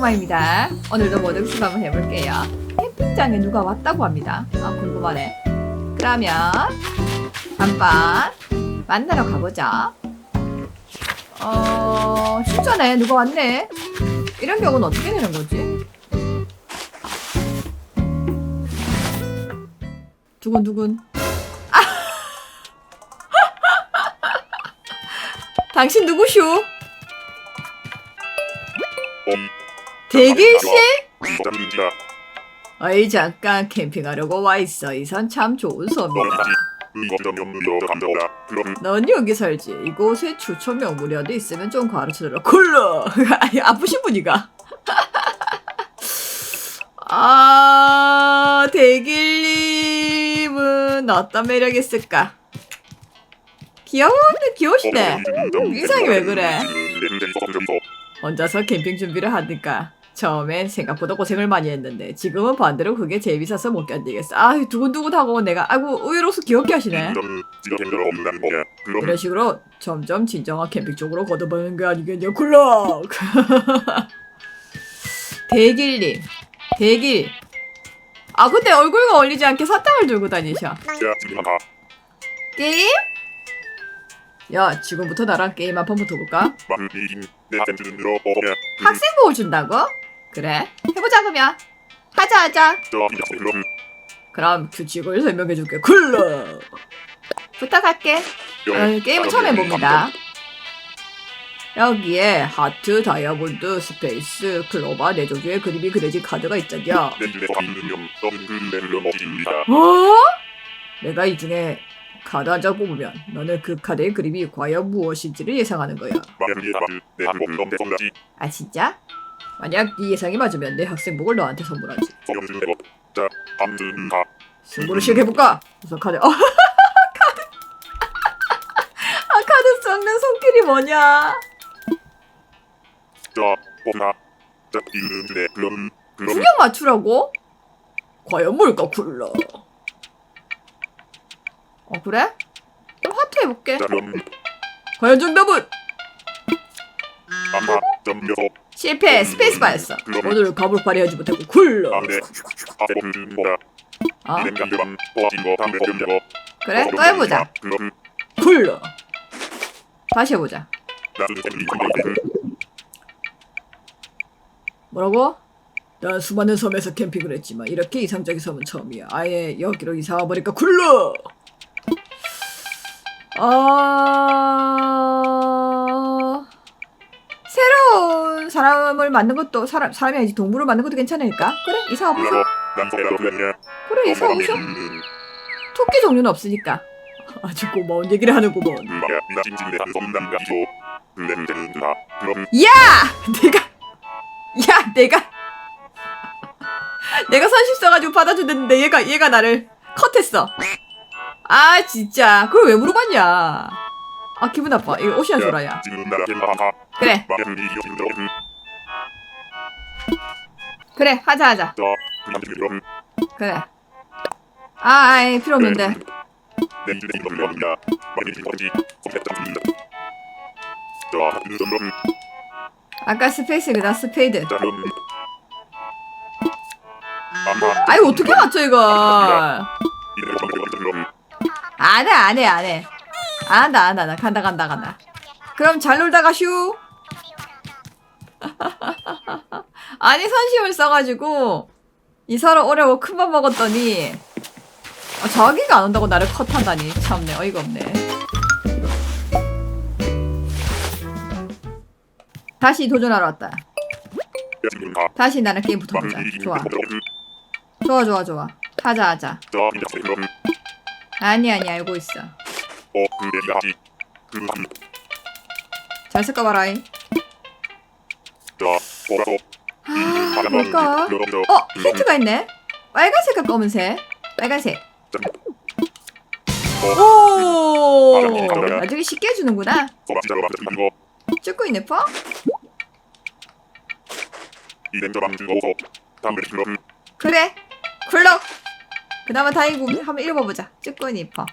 꼬마입니다. 오늘도 수 한번 해볼게요. 캠핑장에 누가 왔다고 합니다. 아, 궁금하네. 그러면 한번 만나러 가보자. 어, 진짜네. 누가 왔네. 이런 경우는 어떻게 되는 거지? 두근두근. 아! 당신 누구쇼? 대길씨? 부담입니다. 어이 잠깐 캠핑하려고 와 있어. 이선 참 좋은 섬이다. 넌 여기 살지. 이곳에 추천 명물이라도 있으면 좀 가르쳐줘라. 아니, 아프신 분이가. 아 대길님은 어떤 매력 있을까? 귀여운데 귀여우시네. 인상이 왜 그래? 혼자서 캠핑 준비를 하니까 처음엔 생각보다 고생을 많이 했는데 지금은 반대로 그게 재밌어서 못 견디겠어. 아 두근두근하고 내가 아이고 의외로서 귀엽게 하시네. 이런 식으로 점점 진정한 캠핑 쪽으로 걷어보는 게 아니겠냐 쿨럭 대길님 대길 아 근데 얼굴과 어울리지 않게 사탕을 들고 다니셔 게임? 야 지금부터 나랑 게임 한 판 붙어볼까? 학생 보호 준다고? 그래 해보자 그러면 하자 하자 그럼 규칙을 설명해줄게 쿨럭 부탁할게 어, 게임은 처음 해봅니다. 여기에 하트, 다이아몬드, 스페이스, 클로바, 네 종류의 그림이 그려진 카드가 있잖냐. 어? 내가 이 중에 카드 한 장 뽑으면 너는 그 카드의 그림이 과연 무엇인지를 예상하는 거야. 아 진짜? 만약 네 예상이 맞으면 내 학생복을 너한테 선물하지. 승부를 시작해볼까? 우선 카드. 어, 카드. 아 카드 썩는 손길이 뭐냐? 분명 맞추라고? 과연 뭘까 굴러. 어 그래? 그럼 하트 해볼게. 과연 정답은 실패. 스페이스바였어. 오늘 갑을 발휘하지 못하고 굴러. 어? 그래? 또 해보자. 굴러. 다시 해보자. 뭐라고? 난 수많은 섬에서 캠핑을 했지만 이렇게 이상적인 섬은 처음이야. 아예 여기로 이사 와버릴까 굴러. 어... 사람을 만든 것도 사람 사람이 아니지 동물을 만든 것도 괜찮으니까. 그래 이사 와보자. 그래 이사 오셔. 토끼 종류는 없으니까. 아주 고마운 얘기를 하는구먼. 야! 내가 야 내가 내가 선심 써가지고 받아줬는데 얘가 얘가 나를 컷했어. 아 진짜 그걸 왜 물어봤냐? 아 기분 나빠. 이거 옷이나 줘라 야. 그래 그래 하자 하자. 그래. 아 아이 필요 없는데. 아까 스페이스 그다 스페이드. 아이 어떻게 맞춰 이거? 안해 안해 안해. 안다 안다 나 간다 간다 간다. 그럼 잘 놀다 가 슈. 아니 선심을 써가지고 이 사람 오려고 큰맘 먹었더니 아, 자기가 안 온다고 나를 컷한다니 참네 어이가 없네. 다시 도전하러 왔다. 다시 나랑 게임 붙어보자. 좋아. 좋아 좋아 좋아. 하자 하자. 아니 아니 알고 있어. 잘 쓸까 봐라잉. 아 뭘까? 어 힌트가 있네. 빨간색과 검은색. 빨간색. 오 나중에 쉽게 해주는구나. 찍고 있네 퍼? 그래. 굴럭. 그나마 다행이고 한번 읽어보자. 쭈꾸니 퍼.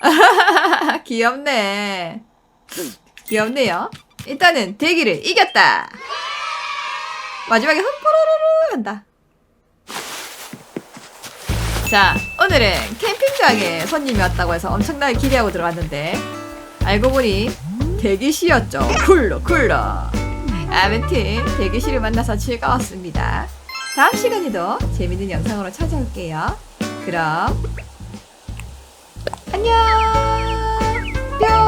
귀엽네. 귀엽네요. 일단은 대기를 이겼다. 마지막에 흠포로로로 한다. 자, 오늘은 캠핑장에 손님이 왔다고 해서 엄청나게 기대하고 들어갔는데 알고 보니 대기실이었죠. 쿨러 쿨러. 아무튼 대기실을 만나서 즐거웠습니다. 다음 시간에도 재밌는 영상으로 찾아올게요. 그럼 안녕. 뿅.